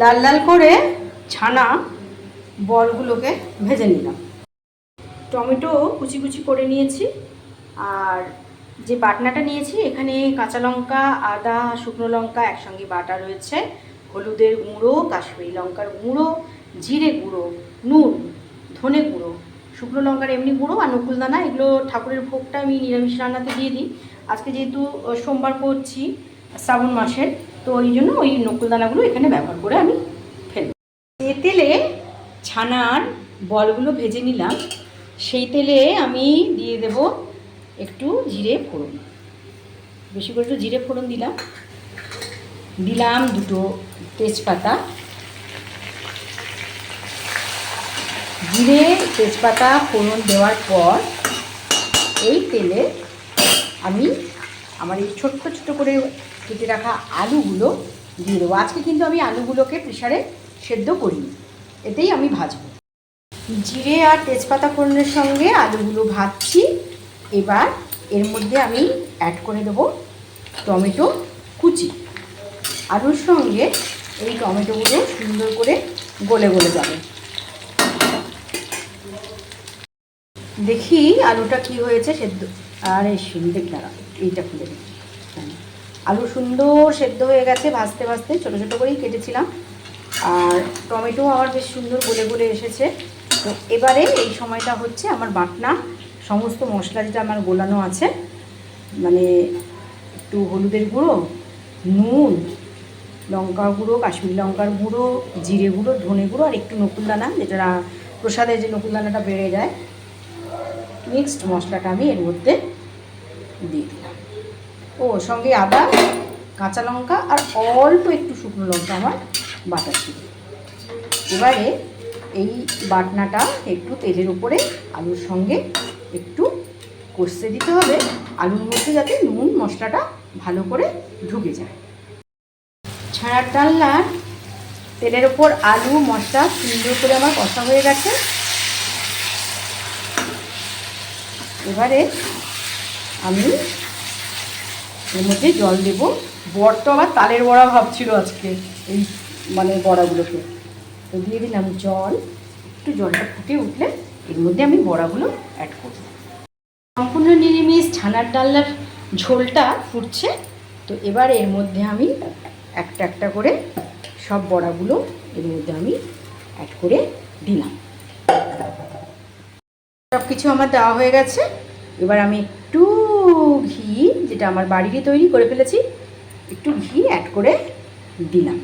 লাল লাল করে ছানা বলগুলোকে ভেজে নিলাম। টমেটো কুচি কুচি করে নিয়েছি আর যে বাটনাটা নিয়েছি, এখানে কাঁচা লঙ্কা, আদা, শুকনো লঙ্কা একসঙ্গে বাটা রয়েছে, হলুদের গুঁড়ো, কাশ্মীরি লঙ্কার গুঁড়ো, জিরে গুঁড়ো, নুন, ধনে গুঁড়ো, শুকনো লঙ্কার এমনি গুঁড়ো আর নকুলদানা এগুলো ঠাকুরের ভোগটা আমি নিরামিষ রান্নাতে দিয়ে দিই। আজকে যেহেতু সোমবার করছি শ্রাবণ মাসের, তো ওই জন্য ওই নকুলদানাগুলো এখানে ব্যবহার করে আমি ফেলব। যে তেলে ছানার বলগুলো ভেজে নিলাম। সেই তেলে আমি দিয়ে দেব একটু জিরে ফোড়ন। বেশি করে একটু জিরে ফোড়ন দিলাম। দিলাম দুটো তেজপাতা। জিরে, তেজপাতা, ফোড়ন দেওয়ার পর এই তেলে আমি আমার এই ছোট্ট ছোট্ট করে কেটে রাখা আলুগুলো দিয়ে দেবো। আজকে কিন্তু আমি আলুগুলোকে প্রেশারে সেদ্ধ করিনি। এতেই আমি ভাজবো। জিরে আর তেজপাতা ফোড়নের সঙ্গে আলুগুলো ভাজছি। এবার এর মধ্যে আমি অ্যাড করে দেবো টমেটো কুচি। আলুর সঙ্গে এই টমেটোগুলো সুন্দর করে গলে গলে যাবে। দেখি আলুটা কি হয়েছে সেদ্ধ আর এই দেখ না এইটা খুলে দেখি হ্যাঁ। আলু সুন্দর সেদ্ধ হয়ে গেছে, ভাজতে ভাজতে ছোটো ছোটো করেই কেটেছিলাম। আর টমেটো আমার বেশ সুন্দর গলে গলে এসেছে। তো এবারে এই সময়টা হচ্ছে আমার বাটনা, সমস্ত মশলা যেটা আমার গোলানো আছে মানে একটু হলুদের গুঁড়ো, নুন লঙ্কা গুঁড়ো, কাশ্মীরি লঙ্কার গুঁড়ো, জিরে গুঁড়ো, ধনে গুঁড়ো, আর একটু নকুলদানা যেটা প্রসাদে যে নকুলদানাটা বেড়ে যায়। মিক্সড মশলাটা আমি এর মধ্যে দিয়ে দিলাম। ও, সঙ্গে আদা, কাঁচা লঙ্কা আর অল্প একটু শুকনো লঙ্কা আমার বাটা ছিল। এবারে এই বাটনাটা একটু তেলের উপরে আলুর সঙ্গে একটু কষতে দিতে হবে। আলুর মধ্যে যাতে নুন মশলাটা ভালো করে ঢুকে যায়। ছাড়ার ডালনার তেলের ওপর আলু মশলা সুন্দর করে আমার কষা হয়ে গেছে। এবারে আমি এর মধ্যে জল দেব। বর তো আবার তালের বড়া ভাবছিল আজকে এই মানে বড়াগুলোকে। তো দিয়ে দিলাম জল। একটু জলটা ফুটে উঠলে এর মধ্যে আমি বড়াগুলো অ্যাড করব। সম্পূর্ণ নিরামিষ ছানার ডাল্লার ঝোলটা ফুটছে। তো এবার এর মধ্যে আমি একটা একটা করে সব বড়াগুলো এর মধ্যে আমি অ্যাড করে দিলাম। সব কিছু আমার দেওয়া হয়ে গেছে। এবার আমি একটু ঘি, যেটা আমার বাড়িরই তৈরি করে ফেলেছি, একটু ঘি অ্যাড করে দিলাম।